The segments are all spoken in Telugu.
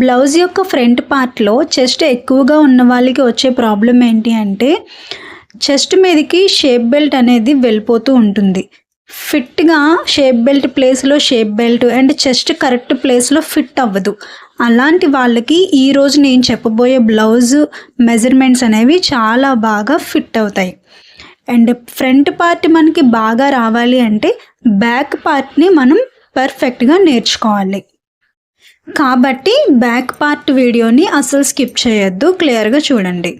బ్లౌజ్ యొక్క ఫ్రంట్ పార్ట్లో చెస్ట్ ఎక్కువగా ఉన్న వాళ్ళకి వచ్చే ప్రాబ్లం ఏంటి అంటే చెస్ట్ మీదకి షేప్ బెల్ట్ అనేది వెళ్ళిపోతూ ఉంటుంది. ఫిట్గా షేప్ బెల్ట్ ప్లేస్లో shape belt and chest correct ప్లేస్లో ఫిట్ అవ్వదు. అలాంటి వాళ్ళకి ఈరోజు నేను చెప్పబోయే బ్లౌజ్ మెజర్మెంట్స్ అనేవి చాలా బాగా ఫిట్ అవుతాయి. అండ్ ఫ్రంట్ పార్ట్ మనకి బాగా రావాలి అంటే బ్యాక్ పార్ట్ని మనం పర్ఫెక్ట్గా నేర్చుకోవాలి. కాబట్టి బ్యాక్ పార్ట్ వీడియోని అసలు స్కిప్ చేయొద్దు క్లియర్గా చూడండి.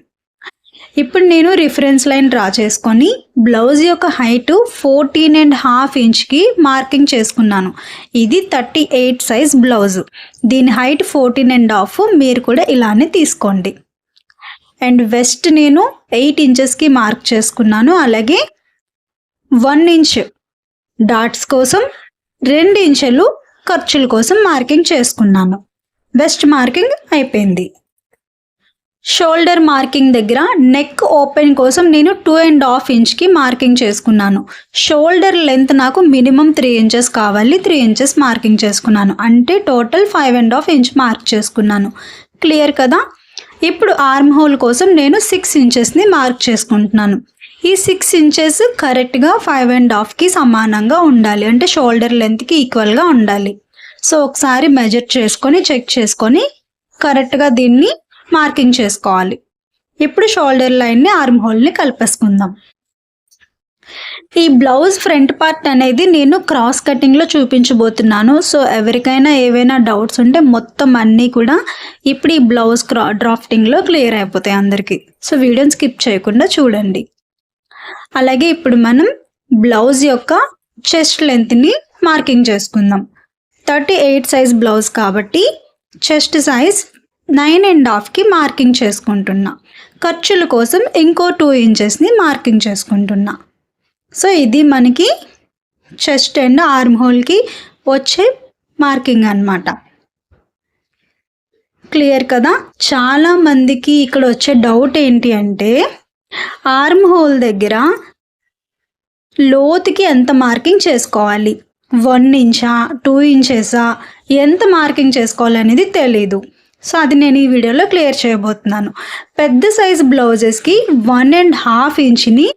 ఇప్పుడు నేను రిఫరెన్స్ లైన్ డ్రా చేసుకొని బ్లౌజ్ యొక్క హైట్ ఫోర్టీన్ అండ్ హాఫ్ ఇంచ్కి మార్కింగ్ చేసుకున్నాను. ఇది థర్టీ ఎయిట్ సైజ్ బ్లౌజ్ దీని హైట్ ఫోర్టీన్ అండ్ హాఫ్ మీరు కూడా ఇలానే తీసుకోండి. అండ్ వెస్ట్ నేను ఎయిట్ ఇంచెస్కి మార్క్ చేసుకున్నాను. అలాగే వన్ ఇంచ్ డాట్స్ కోసం రెండు ఇంచులు ఖర్చుల కోసం మార్కింగ్ చేసుకున్నాను. వెస్ట్ మార్కింగ్ అయిపోయింది. షోల్డర్ మార్కింగ్ దగ్గర నెక్ ఓపెన్ కోసం నేను టూ అండ్ హాఫ్ ఇంచ్కి మార్కింగ్ చేసుకున్నాను. షోల్డర్ లెంత్ నాకు మినిమం త్రీ ఇంచెస్ కావాలి. త్రీ ఇంచెస్ మార్కింగ్ చేసుకున్నాను. అంటే total five and half inch mark చేసుకున్నాను. క్లియర్ కదా? ఇప్పుడు ఆర్మ్ హోల్ కోసం నేను సిక్స్ ఇంచెస్ని మార్క్ చేసుకుంటున్నాను. ఈ సిక్స్ ఇంచెస్ కరెక్ట్గా ఫైవ్ అండ్ హాఫ్కి సమానంగా ఉండాలి. అంటే షోల్డర్ లెంత్కి ఈక్వల్గా ఉండాలి. సో ఒకసారి మెజర్ చేసుకొని చెక్ చేసుకొని కరెక్ట్గా దీన్ని మార్కింగ్ చేసుకోవాలి. ఇప్పుడు షోల్డర్ లైన్ని ఆర్మ్ హోల్ని కలిపేసుకుందాం. ఈ బ్లౌజ్ ఫ్రంట్ పార్ట్ అనేది నేను క్రాస్ కటింగ్లో చూపించబోతున్నాను. సో ఎవరికైనా ఏవైనా డౌట్స్ ఉంటే మొత్తం అన్నీ కూడా ఇప్పుడు ఈ బ్లౌజ్ క్రా డ్రాఫ్టింగ్లో క్లియర్ అయిపోతాయి అందరికీ. సో వీడియోని స్కిప్ చేయకుండా చూడండి. అలాగే ఇప్పుడు మనం బ్లౌజ్ యొక్క చెస్ట్ లెంత్ని మార్కింగ్ చేసుకుందాం. థర్టీ ఎయిట్ సైజ్ బ్లౌజ్ కాబట్టి చెస్ట్ సైజ్ నైన్ అండ్ హాఫ్కి మార్కింగ్ చేసుకుంటున్నా. ఖర్చుల కోసం ఇంకో టూ ఇంచెస్ని మార్కింగ్ చేసుకుంటున్నా. సో ఇది మనకి చెస్ట్ అండ్ ఆర్మ్ హోల్కి వచ్చే మార్కింగ్ అన్నమాట. క్లియర్ కదా? చాలా మందికి ఇక్కడ వచ్చే డౌట్ ఏంటి అంటే ఆర్మ్ హోల్ దగ్గర లోతుకి ఎంత మార్కింగ్ చేసుకోవాలి? వన్ ఇంచా టూ ఇంచెసా? ఎంత మార్కింగ్ చేసుకోవాలనేది తెలీదు. సో అది నేను ఈ వీడియోలో క్లియర్ చేయబోతున్నాను. పెద్ద సైజ్ బ్లౌజెస్కి వన్ అండ్ హాఫ్ ఇంచ్ని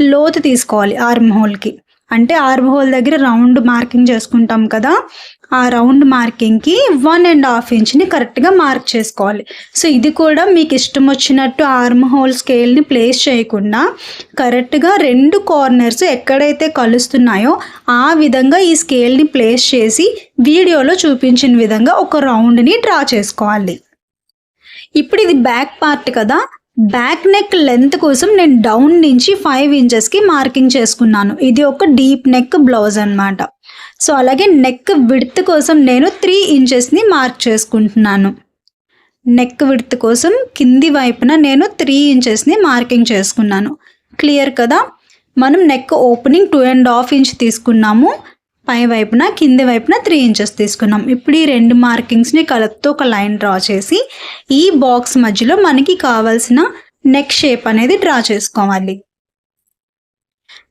లోతు తీసుకోవాలి ఆర్మ్ హోల్కి. అంటే ఆర్మ్ హోల్ దగ్గర రౌండ్ మార్కింగ్ చేసుకుంటాం కదా? ఆ రౌండ్ మార్కింగ్కి వన్ అండ్ హాఫ్ ఇంచ్ని కరెక్ట్గా మార్క్ చేసుకోవాలి. సో ఇది కూడా మీకు ఇష్టం వచ్చినట్టు ఆర్మ్ హోల్ స్కేల్ని ప్లేస్ చేయకుండా కరెక్ట్గా రెండు కార్నర్స్ ఎక్కడైతే కలుస్తున్నాయో ఆ విధంగా ఈ స్కేల్ని ప్లేస్ చేసి వీడియోలో చూపించిన విధంగా ఒక రౌండ్ని డ్రా చేసుకోవాలి. ఇప్పుడు ఇది బ్యాక్ పార్ట్ కదా. బ్యాక్ నెక్ లెంత్ కోసం నేను డౌన్ నుంచి ఫైవ్ ఇంచెస్కి మార్కింగ్ చేసుకున్నాను. ఇది ఒక డీప్ నెక్ బ్లౌజ్ అన్నమాట. సో అలాగే నెక్ విడ్త్ కోసం నేను త్రీ ఇంచెస్ని మార్క్ చేసుకుంటున్నాను. నెక్ విడ్త్ కోసం కింది వైపున నేను త్రీ ఇంచెస్ని మార్కింగ్ చేసుకున్నాను. క్లియర్ కదా? మనం neck opening two and half inch తీసుకున్నాము. పై వైపున కింది వైపున త్రీ ఇంచెస్ తీసుకున్నాం. ఇప్పుడు ఈ రెండు మార్కింగ్స్ని కలర్తో ఒక లైన్ డ్రా చేసి ఈ బాక్స్ మధ్యలో మనకి కావాల్సిన నెక్ షేప్ అనేది డ్రా చేసుకోవాలి.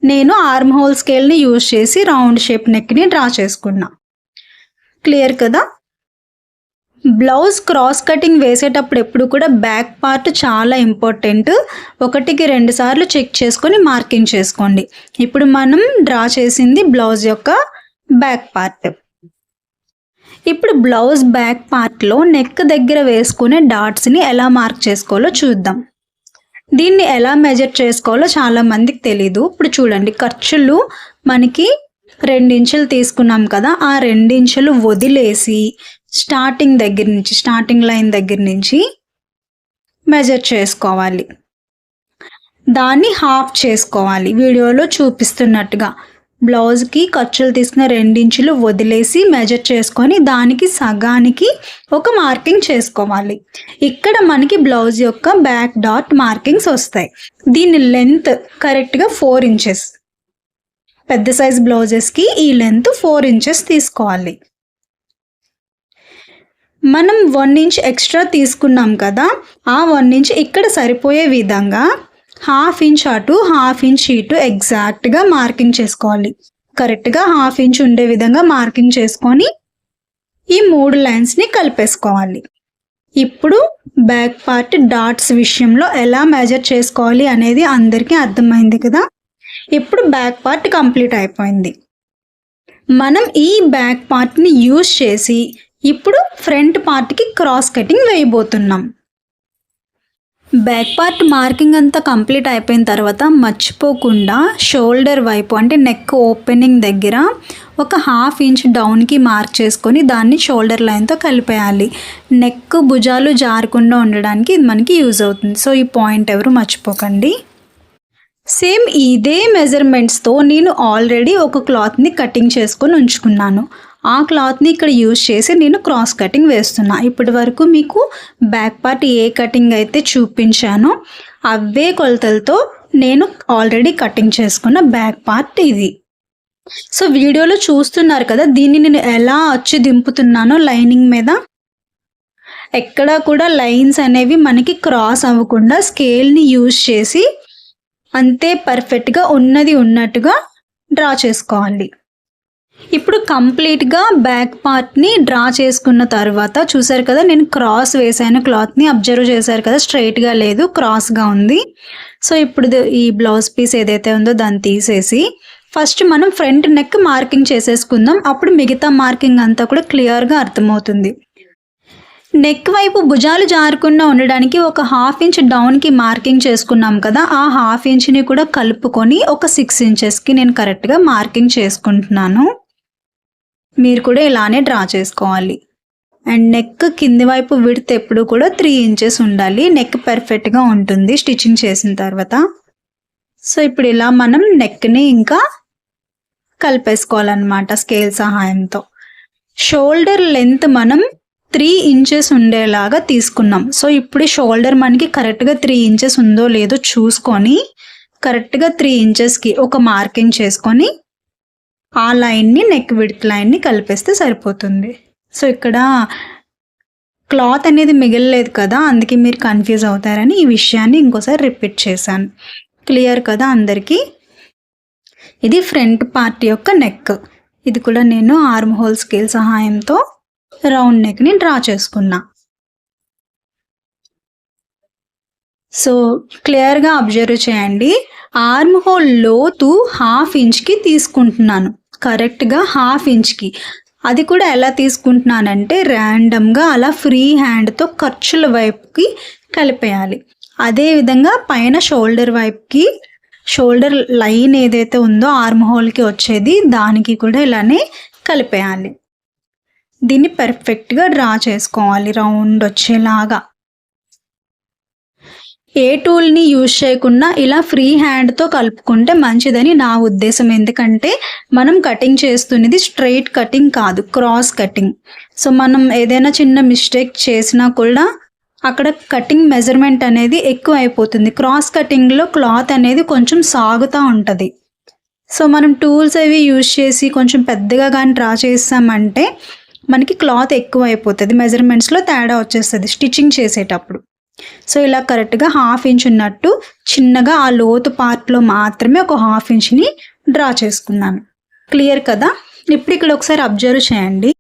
నేను ఆర్మ్ హోల్ స్కేల్ని యూజ్ చేసి రౌండ్ షేప్ నెక్ని డ్రా చేసుకున్నా. క్లియర్ కదా? బ్లౌజ్ క్రాస్ కటింగ్ వేసేటప్పుడు ఎప్పుడు కూడా బ్యాక్ పార్ట్ చాలా ఇంపార్టెంట్ ఒకటికి రెండు సార్లు చెక్ చేసుకొని మార్కింగ్ చేసుకోండి. ఇప్పుడు మనం డ్రా చేసింది బ్లౌజ్ యొక్క బ్యాక్ పార్ట్ ఇప్పుడు బ్లౌజ్ బ్యాక్ పార్ట్లో నెక్ దగ్గర వేసుకునే డాట్స్ని ఎలా మార్క్ చేసుకోవాలో చూద్దాం. దీన్ని ఎలా మెజర్ చేసుకోవాలో చాలా మందికి తెలీదు. ఇప్పుడు చూడండి ఖర్చులు మనకి రెండించులు తీసుకున్నాం కదా ఆ రెండించులు వదిలేసి స్టార్టింగ్ దగ్గర నుంచి స్టార్టింగ్ లైన్ దగ్గర నుంచి మెజర్ చేసుకోవాలి. దాన్ని హాఫ్ చేసుకోవాలి. వీడియోలో చూపిస్తున్నట్టుగా. బ్లౌజ్కి ఖర్చులు తీసుకున్న రెండించులు వదిలేసి మెజర్ చేసుకొని దానికి సగానికి ఒక మార్కింగ్ చేసుకోవాలి. ఇక్కడ మనకి బ్లౌజ్ యొక్క బ్యాక్ డాట్ మార్కింగ్స్ వస్తాయి. దీని లెంత్ కరెక్ట్గా ఫోర్ ఇంచెస్ పెద్ద సైజ్ బ్లౌజెస్కి ఈ లెంత్ ఫోర్ ఇంచెస్ తీసుకోవాలి. మనం వన్ ఇంచ్ ఎక్స్ట్రా తీసుకున్నాం కదా ఆ వన్ ఇంచ్ ఇక్కడ సరిపోయే విధంగా హాఫ్ ఇంచ్ అటు హాఫ్ ఇంచ్ ఇటు ఎగ్జాక్ట్గా మార్కింగ్ చేసుకోవాలి. కరెక్ట్గా హాఫ్ ఇంచ్ ఉండే విధంగా మార్కింగ్ చేసుకొని ఈ మూడు లైన్స్ని కలిపేసుకోవాలి. ఇప్పుడు బ్యాక్ పార్ట్ డాట్స్ విషయంలో ఎలా మెజర్ చేసుకోవాలి అనేది అందరికీ అర్థమైంది కదా? ఇప్పుడు బ్యాక్ పార్ట్ కంప్లీట్ అయిపోయింది. మనం ఈ బ్యాక్ పార్ట్ని యూజ్ చేసి ఇప్పుడు ఫ్రంట్ పార్ట్కి క్రాస్ కటింగ్ వేయబోతున్నాం. బ్యాక్ పార్ట్ మార్కింగ్ అంతా కంప్లీట్ అయిపోయిన తర్వాత మర్చిపోకుండా షోల్డర్ వైపు అంటే నెక్ ఓపెనింగ్ దగ్గర ఒక హాఫ్ ఇంచ్ డౌన్కి మార్క్ చేసుకొని దాన్ని షోల్డర్ లైన్తో కలిపేయాలి. నెక్ భుజాలు జారకుండా ఉండడానికి ఇది మనకి యూజ్ అవుతుంది. సో ఈ పాయింట్ ఎవరు మర్చిపోకండి. సేమ్ ఇదే మెజర్మెంట్స్తో నేను ఆల్రెడీ ఒక క్లాత్ని కటింగ్ చేసుకొని ఉంచుకున్నాను. ఆ క్లాత్ని ఇక్కడ యూజ్ చేసి నేను క్రాస్ కటింగ్ వేస్తున్నా. ఇప్పటి వరకు మీకు బ్యాక్ పార్ట్ ఏ కటింగ్ అయితే చూపించానో. అవే కొలతలతో నేను ఆల్రెడీ కటింగ్ చేసుకున్న బ్యాక్ పార్ట్ ఇది. సో వీడియోలో చూస్తున్నారు కదా దీన్ని నేను ఎలా వచ్చి దింపుతున్నానో లైనింగ్ మీద. ఎక్కడా కూడా లైన్స్ అనేవి మనకి క్రాస్ అవ్వకుండా స్కేల్ని యూజ్ చేసి అంతే పర్ఫెక్ట్గా ఉన్నది ఉన్నట్టుగా డ్రా చేసుకోవాలి. ఇప్పుడు కంప్లీట్గా బ్యాక్ పార్ట్ని డ్రా చేసుకున్న తర్వాత చూసారు కదా నేను క్రాస్ వేసాను. క్లాత్ని అబ్జర్వ్ చేశారు కదా స్ట్రైట్గా లేదు క్రాస్గా ఉంది. సో ఇప్పుడు ఈ బ్లౌజ్ పీస్ ఏదైతే ఉందో దాన్ని తీసేసి ఫస్ట్ మనం ఫ్రంట్ నెక్ మార్కింగ్ చేసేసుకుందాం. అప్పుడు మిగతా మార్కింగ్ అంతా కూడా క్లియర్గా అర్థమవుతుంది. నెక్ వైపు భుజాలు జారకుండా ఉండడానికి ఒక హాఫ్ ఇంచ్ డౌన్కి మార్కింగ్ చేసుకున్నాం కదా ఆ హాఫ్ ఇంచ్ని కూడా కలుపుకొని ఒక సిక్స్ ఇంచెస్కి నేను కరెక్ట్గా మార్కింగ్ చేసుకుంటున్నాను. మీరు కూడా ఇలానే డ్రా చేసుకోవాలి. అండ్ నెక్ కింది వైపు విడత్ ఎప్పుడు కూడా త్రీ ఇంచెస్ ఉండాలి. నెక్ పర్ఫెక్ట్గా ఉంటుంది స్టిచ్చింగ్ చేసిన తర్వాత. సో ఇప్పుడు ఇలా మనం నెక్ని ఇంకా కలిపేసుకోవాలన్నమాట స్కేల్ సహాయంతో. షోల్డర్ లెంత్ మనం త్రీ ఇంచెస్ ఉండేలాగా తీసుకున్నాం. సో ఇప్పుడు షోల్డర్ మనకి కరెక్ట్గా త్రీ ఇంచెస్ ఉందో లేదో చూసుకొని కరెక్ట్గా త్రీ ఇంచెస్కి ఒక మార్కింగ్ చేసుకొని ఆ లైన్ని నెక్ విడ్త్ లైన్ని కలిపేస్తే సరిపోతుంది. సో ఇక్కడ క్లాత్ అనేది మిగలలేదు కదా అందుకే మీరు కన్ఫ్యూజ్ అవుతారని ఈ విషయాన్ని ఇంకోసారి రిపీట్ చేశాను. క్లియర్ కదా అందరికీ? ఇది ఫ్రంట్ పార్ట్ యొక్క నెక్ ఇది కూడా నేను ఆర్మ్ హోల్ స్కేల్ సహాయంతో రౌండ్ నెక్ని డ్రా చేసుకున్నా. సో క్లియర్గా అబ్జర్వ్ చేయండి. ఆర్మ్ హోల్ లోతు హాఫ్ ఇంచ్కి తీసుకుంటున్నాను. కరెక్ట్గా హాఫ్ ఇంచ్కి. అది కూడా ఎలా తీసుకుంటున్నానంటే ర్యాండమ్గా అలా ఫ్రీ హ్యాండ్తో ఖర్చుల వైపుకి కలిపేయాలి. అదేవిధంగా పైన షోల్డర్ వైపుకి షోల్డర్ లైన్ ఏదైతే ఉందో ఆర్మ్ హోల్కి వచ్చేది దానికి కూడా ఇలానే కలిపేయాలి. దీన్ని పర్ఫెక్ట్గా డ్రా చేసుకోవాలి రౌండ్ వచ్చేలాగా. ఏ టూల్ని యూజ్ చేయకుండా ఇలా ఫ్రీ హ్యాండ్తో కలుపుకుంటే మంచిదని నా ఉద్దేశం. ఎందుకంటే మనం కటింగ్ చేస్తున్నది స్ట్రైట్ కటింగ్ కాదు క్రాస్ కటింగ్. సో మనం ఏదైనా చిన్న మిస్టేక్ చేసినా కూడా అక్కడ కటింగ్ మెజర్మెంట్ అనేది ఎక్కువ అయిపోతుంది. క్రాస్ కటింగ్లో క్లాత్ అనేది కొంచెం సాగుతూ ఉంటుంది. సో మనం టూల్స్ అవి యూజ్ చేసి కొంచెం పెద్దగా కానీ డ్రా చేసామంటే మనకి క్లాత్ ఎక్కువ అయిపోతుంది. మెజర్మెంట్స్లో తేడా వచ్చేస్తుంది స్టిచ్చింగ్ చేసేటప్పుడు. సో ఇలా కరెక్ట్గా హాఫ్ ఇంచ్ ఉన్నట్టు చిన్నగా ఆ లోతు పార్ట్లో మాత్రమే ఒక హాఫ్ ఇంచ్ని డ్రా చేసుకున్నాను. క్లియర్ కదా? ఇప్పుడు ఇక్కడ ఒకసారి అబ్జర్వ్ చేయండి.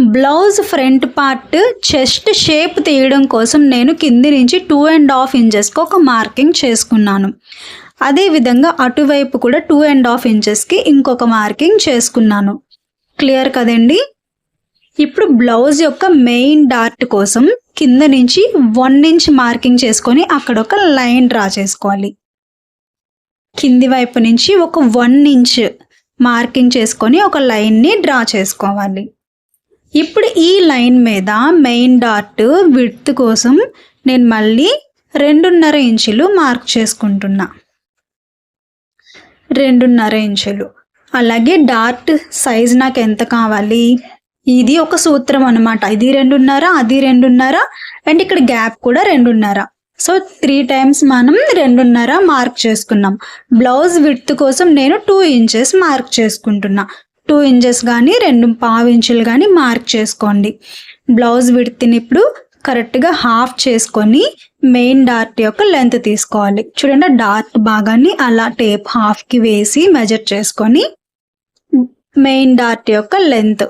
Blouse front part chest shape తీయడం కోసం నేను కింది నుంచి టూ అండ్ హాఫ్ ఇంచెస్కి ఒక మార్కింగ్ చేసుకున్నాను. అదేవిధంగా అటువైపు కూడా టూ అండ్ హాఫ్ ఇంచెస్కి ఇంకొక మార్కింగ్ చేసుకున్నాను. క్లియర్ కదండి? ఇప్పుడు బ్లౌజ్ యొక్క మెయిన్ డార్ట్ కోసం కింద నుంచి వన్ ఇంచ్ మార్కింగ్ చేసుకొని అక్కడ ఒక లైన్ డ్రా చేసుకోవాలి. కింది వైపు నుంచి ఒక వన్ ఇంచ్ మార్కింగ్ చేసుకొని ఒక లైన్ని డ్రా చేసుకోవాలి. ఇప్పుడు ఈ లైన్ మీద మెయిన్ డాట్ విడ్త్ కోసం నేను మళ్ళీ రెండున్నర ఇంచులు మార్క్ చేసుకుంటున్నా. రెండున్నర ఇంచులు. అలాగే డాట్ సైజ్ నాకు ఎంత కావాలి? ఇది ఒక సూత్రం అనమాట ఇది రెండున్నర అది రెండున్నర అండ్ ఇక్కడ గ్యాప్ కూడా రెండున్నర. సో త్రీ టైమ్స్ మనం రెండున్నర మార్క్ చేసుకున్నాం. బ్లౌజ్ విడ్త్ కోసం నేను టూ ఇంచెస్ మార్క్ చేసుకుంటున్నా. టూ ఇంచెస్ కానీ రెండు పావు ఇంచులు కానీ మార్క్ చేసుకోండి. బ్లౌజ్ విడ్త్ని ఇప్పుడు కరెక్ట్గా హాఫ్ చేసుకొని మెయిన్ డార్ట్ యొక్క లెంత్ తీసుకోవాలి. చూడండి డార్ట్ భాగాన్ని అలా టేప్ హాఫ్కి వేసి మెజర్ చేసుకొని మెయిన్ డార్ట్ యొక్క లెంత్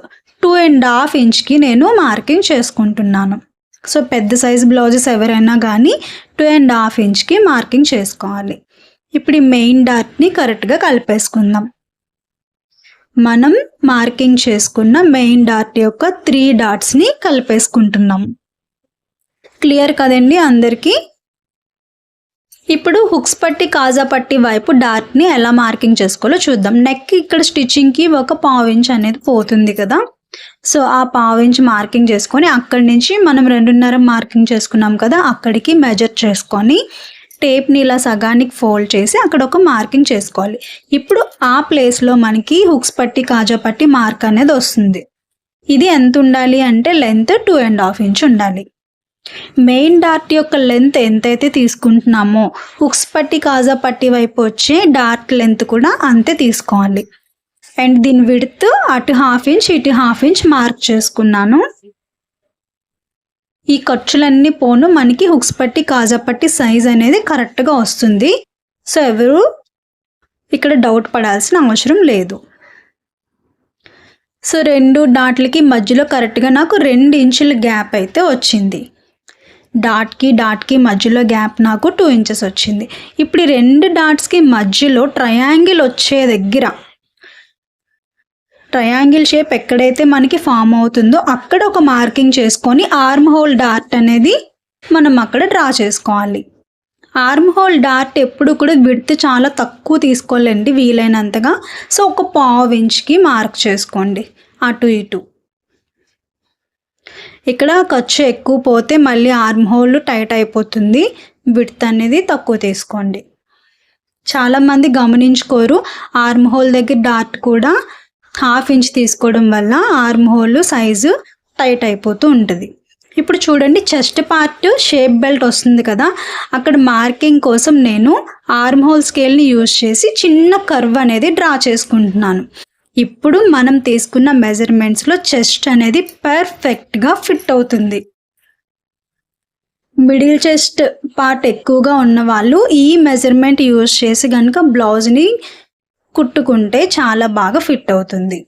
టూ అండ్ హాఫ్ ఇంచ్కి నేను మార్కింగ్ చేసుకుంటున్నాను. సో పెద్ద సైజ్ బ్లౌజెస్ ఎవరైనా కానీ టూ అండ్ హాఫ్ ఇంచ్కి మార్కింగ్ చేసుకోవాలి. ఇప్పుడు ఈ మెయిన్ డాట్ని కరెక్ట్గా కలిపేసుకుందాం. మనం మార్కింగ్ చేసుకున్న మెయిన్ డాట్ యొక్క త్రీ డాట్స్ని కలిపేసుకుంటున్నాం. క్లియర్ కదండి అందరికీ? ఇప్పుడు హుక్స్ పట్టి కాజా పట్టి వైపు డాట్ని ఎలా మార్కింగ్ చేసుకోవాలో చూద్దాం. నెక్ ఇక్కడ స్టిచ్చింగ్కి ఒక పావు ఇంచ్ అనేది పోతుంది కదా. సో ఆ పావు ఇంచ్ మార్కింగ్ చేసుకొని అక్కడి నుంచి మనం రెండున్నర మార్కింగ్ చేసుకున్నాం కదా అక్కడికి మెజర్ చేసుకొని టేప్ని ఇలా సగానికి ఫోల్డ్ చేసి అక్కడ ఒక మార్కింగ్ చేసుకోవాలి. ఇప్పుడు ఆ ప్లేస్లో మనకి హుక్స్ పట్టి కాజా పట్టి మార్క్ అనేది వస్తుంది. ఇది ఎంత ఉండాలి అంటే length two and half inch ఉండాలి. మెయిన్ డార్ట్ యొక్క లెంత్ ఎంతైతే తీసుకుంటున్నామో హుక్స్ పట్టి కాజా పట్టి వైపు వచ్చే డార్ట్ లెంత్ కూడా అంతే తీసుకోవాలి. అండ్ దీని విడత్ అటు హాఫ్ ఇంచ్ ఇటు హాఫ్ ఇంచ్ మార్క్ చేసుకున్నాను. ఈ ఖర్చులన్నీ పోను మనకి హుక్స్ పట్టి కాజా పట్టి సైజ్ అనేది కరెక్ట్గా వస్తుంది. సో ఎవరు ఇక్కడ డౌట్ పడాల్సిన అవసరం లేదు. సో రెండు డాట్లకి మధ్యలో కరెక్ట్గా నాకు రెండు ఇంచుల గ్యాప్ అయితే వచ్చింది. డాట్కి డాట్కి మధ్యలో గ్యాప్ నాకు టూ ఇంచెస్ వచ్చింది. ఇప్పుడు ఈ రెండు డాట్స్కి మధ్యలో ట్రయాంగిల్ వచ్చే దగ్గర ట్రయాంగిల్ షేప్ ఎక్కడైతే మనకి ఫామ్ అవుతుందో అక్కడ ఒక మార్కింగ్ చేసుకొని ఆర్మ్ హోల్ డార్ట్ అనేది మనం అక్కడ డ్రా చేసుకోవాలి. ఆర్మ్ హోల్ డార్ట్ ఎప్పుడు కూడా విడ్త్ చాలా తక్కువ తీసుకోలేండి వీలైనంతగా. సో ఒక పావు ఇంచ్కి మార్క్ చేసుకోండి. అటు ఇటు. ఇక్కడ ఖర్చు ఎక్కువ పోతే మళ్ళీ ఆర్మ్ హోల్ టైట్ అయిపోతుంది. విడ్త్ అనేది తక్కువ తీసుకోండి. చాలామంది గమనించుకోరు ఆర్మ్ హోల్ దగ్గర డార్ట్ కూడా హాఫ్ ఇంచ్ తీసుకోవడం వల్ల ఆర్మ్ హోల్ సైజు టైట్ అయిపోతూ ఉంటుంది. ఇప్పుడు చూడండి చెస్ట్ పార్ట్ షేప్ బెల్ట్ వస్తుంది కదా అక్కడ మార్కింగ్ కోసం నేను ఆర్మ్ హోల్ స్కేల్ని యూజ్ చేసి చిన్న కర్వ్ అనేది డ్రా చేసుకుంటున్నాను. ఇప్పుడు మనం తీసుకున్న మెజర్మెంట్స్లో చెస్ట్ అనేది పర్ఫెక్ట్గా ఫిట్ అవుతుంది. మిడిల్ చెస్ట్ పార్ట్ ఎక్కువగా ఉన్న వాళ్ళు ఈ మెజర్మెంట్ యూజ్ చేసి కనుక బ్లౌజ్ని కుట్టుకుంటే చాలా బాగా ఫిట్ అవుతుంది.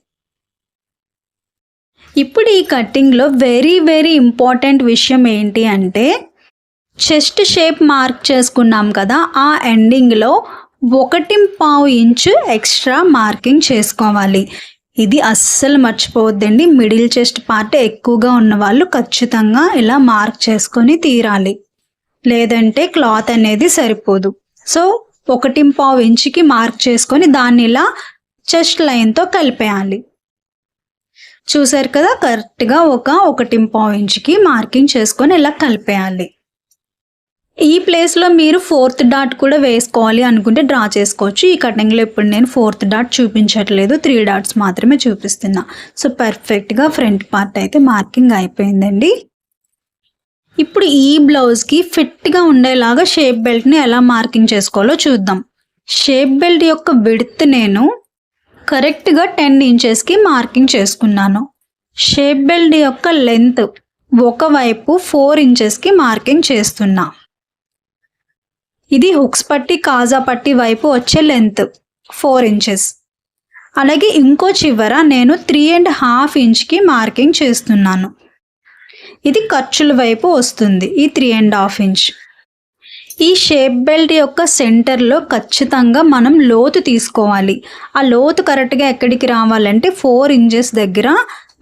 ఇప్పుడు ఈ కటింగ్లో వెరీ వెరీ ఇంపార్టెంట్ విషయం ఏంటి అంటే చెస్ట్ షేప్ మార్క్ చేసుకున్నాం కదా ఆ ఎండింగ్లో ఒకటి పావు ఇంచు ఎక్స్ట్రా మార్కింగ్ చేసుకోవాలి. ఇది అస్సలు మర్చిపోవద్దండి. మిడిల్ చెస్ట్ పార్ట్ ఎక్కువగా ఉన్న వాళ్ళు ఖచ్చితంగా ఇలా మార్క్ చేసుకొని తీరాలి. లేదంటే క్లాత్ అనేది సరిపోదు. సో ఒకటింపావు ఇంచుకి మార్క్ చేసుకొని దాన్ని ఇలా చెస్ట్ లైన్తో కలిపేయాలి. చూసారు కదా కరెక్ట్గా ఒక ఒకటి పావు ఇంచుకి మార్కింగ్ చేసుకొని ఇలా కలిపేయాలి. ఈ ప్లేస్లో మీరు ఫోర్త్ డాట్ కూడా వేసుకోవాలి అనుకుంటే డ్రా చేసుకోవచ్చు. ఈ కటింగ్లో ఇప్పుడు నేను ఫోర్త్ డాట్ చూపించట్లేదు. త్రీ డాట్స్ మాత్రమే చూపిస్తున్నా. సో పర్ఫెక్ట్గా ఫ్రంట్ పార్ట్ అయితే మార్కింగ్ అయిపోయిందండి. ఇప్పుడు ఈ బ్లౌజ్కి ఫిట్గా ఉండేలాగా షేప్ బెల్ట్ని ఎలా మార్కింగ్ చేసుకోవాలో చూద్దాం. షేప్ బెల్ట్ యొక్క విడ్త్ నేను కరెక్ట్గా టెన్ ఇంచెస్కి మార్కింగ్ చేసుకున్నాను. షేప్ బెల్ట్ యొక్క లెంత్ ఒకవైపు ఫోర్ ఇంచెస్కి మార్కింగ్ చేస్తున్నా. ఇది హుక్స్ పట్టి కాజా పట్టి వైపు వచ్చే లెంత్ ఫోర్ ఇంచెస్ అలాగే ఇంకో చివర నేను త్రీ అండ్ హాఫ్ ఇంచ్కి మార్కింగ్ చేస్తున్నాను. ఇది ఖర్చుల వైపు వస్తుంది ఈ త్రీ అండ్ హాఫ్ ఇంచ్ ఈ షేప్ బెల్ట్ యొక్క సెంటర్లో ఖచ్చితంగా మనం లోతు తీసుకోవాలి. ఆ లోతు కరెక్ట్గా ఎక్కడికి రావాలంటే ఫోర్ ఇంచెస్ దగ్గర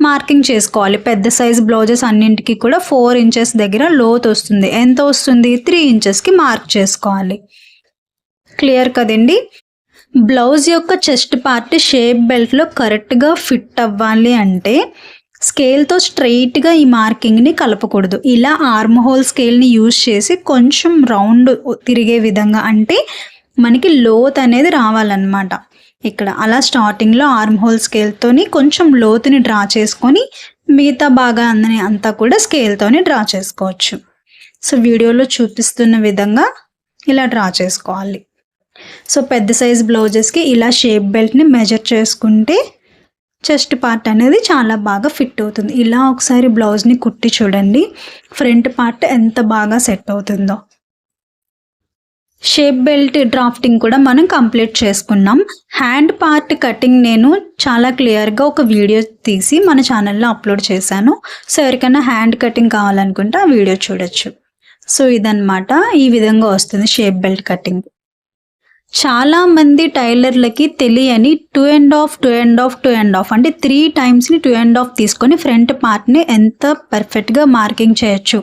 మార్కింగ్ చేసుకోవాలి. పెద్ద సైజ్ బ్లౌజెస్ అన్నింటికి కూడా ఫోర్ ఇంచెస్ దగ్గర లోతు వస్తుంది. ఎంత వస్తుంది? త్రీ ఇంచెస్కి మార్క్ చేసుకోవాలి. క్లియర్ కదండి? బ్లౌజ్ యొక్క చెస్ట్ పార్ట్ షేప్ బెల్ట్లో కరెక్ట్గా ఫిట్ అవ్వాలి అంటే స్కేల్తో స్ట్రెయిట్గా ఈ మార్కింగ్ని కలపకూడదు. ఇలా ఆర్మ్ హోల్ స్కేల్ని యూజ్ చేసి కొంచెం రౌండ్ తిరిగే విధంగా అంటే మనకి లోత్ అనేది రావాలన్నమాట. ఇక్కడ అలా స్టార్టింగ్లో ఆర్మ్ హోల్ స్కేల్తోని కొంచెం లోతుని డ్రా చేసుకొని మిగతా బాగా అందని అంతా కూడా స్కేల్తోని డ్రా చేసుకోవచ్చు. సో వీడియోలో చూపిస్తున్న విధంగా ఇలా డ్రా చేసుకోవాలి. సో పెద్ద సైజ్ బ్లౌజెస్కి ఇలా షేప్ బెల్ట్ని మెజర్ చేసుకుంటే చెస్ట్ పార్ట్ అనేది చాలా బాగా ఫిట్ అవుతుంది. ఇలా ఒకసారి బ్లౌజ్ని కుట్టి చూడండి. ఫ్రంట్ పార్ట్ ఎంత బాగా సెట్ అవుతుందో. షేప్ బెల్ట్ డ్రాఫ్టింగ్ కూడా మనం కంప్లీట్ చేసుకున్నాం. హ్యాండ్ పార్ట్ కటింగ్ నేను చాలా క్లియర్గా ఒక వీడియో తీసి మన ఛానల్లో అప్లోడ్ చేశాను. సో ఎవరికైనా హ్యాండ్ కటింగ్ కావాలనుకుంటే ఆ వీడియో చూడొచ్చు. సో ఇదన్నమాట. ఈ విధంగా వస్తుంది షేప్ బెల్ట్ కటింగ్. చాలా మంది టైలర్లకి తెలియని two and half two and half two and half అంటే త్రీ టైమ్స్ని టూ అండ్ ఆఫ్ తీసుకొని ఫ్రంట్ పార్ట్ని ఎంత పర్ఫెక్ట్గా మార్కింగ్ చేయొచ్చు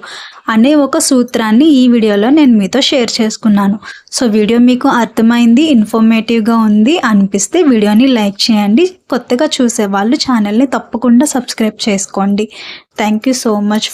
అనే ఒక సూత్రాన్ని ఈ వీడియోలో నేను మీతో షేర్ చేసుకున్నాను. సో వీడియో మీకు అర్థమైంది ఇన్ఫర్మేటివ్గా ఉంది అనిపిస్తే వీడియోని లైక్ చేయండి. కొత్తగా చూసే వాళ్ళు ఛానల్ని తప్పకుండా సబ్స్క్రైబ్ చేసుకోండి. Thank you so much